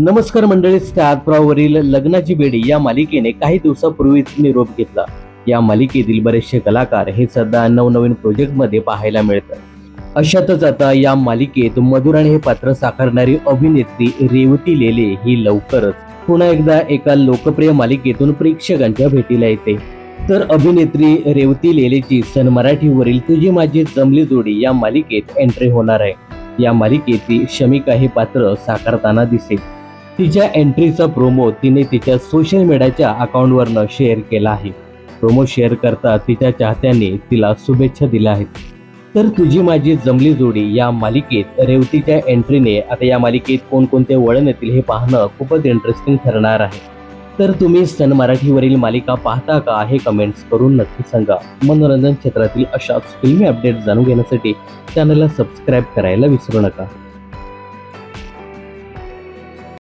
नमस्कार मंडळी स्टारप्रावरील लग्नाची बेडी या मालिकेने काही दिवसापूर्वीच निरोप घेतला. या मालिकेतील बरेचसे कलाकार हे सध्या नवनवीन प्रोजेक्टमध्ये पाहायला मिळतात. अशातच आता या मालिकेत मधुराणे हे पात्र साकारणारी अभिनेत्री रेवती लेले ही लवकरच पुन्हा एकदा एका लोकप्रिय मालिकेतून प्रेक्षकांच्या भेटीला येते. तर अभिनेत्री रेवती लेलेची सन मराठीवरील तुझी माझी जमली जोडी या मालिकेत एंट्री होणार आहे. या मालिकेत शमिका हे पात्र साकारताना दिसेल. तिच्या एंट्रीचा प्रोमो तिने तिच्या सोशल मीडियाच्या अकाउंटवरनं शेअर केला आहे. प्रोमो शेअर करता तिच्या चाहत्यांनी तिला शुभेच्छा दिल्या आहेत. तर तुझी माझी जमली जोडी या मालिकेत रेवतीच्या एंट्रीने आता या मालिकेत कोणकोणते वळण येतील हे पाहणं खूपच इंटरेस्टिंग ठरणार आहे. तर तुम्ही सन मराठीवरील मालिका पाहता का हे कमेंट्स करून नक्की सांगा. मनोरंजन क्षेत्रातील अशाच फिल्मी अपडेट जाणून घेण्यासाठी चॅनलला सबस्क्राईब करायला विसरू नका.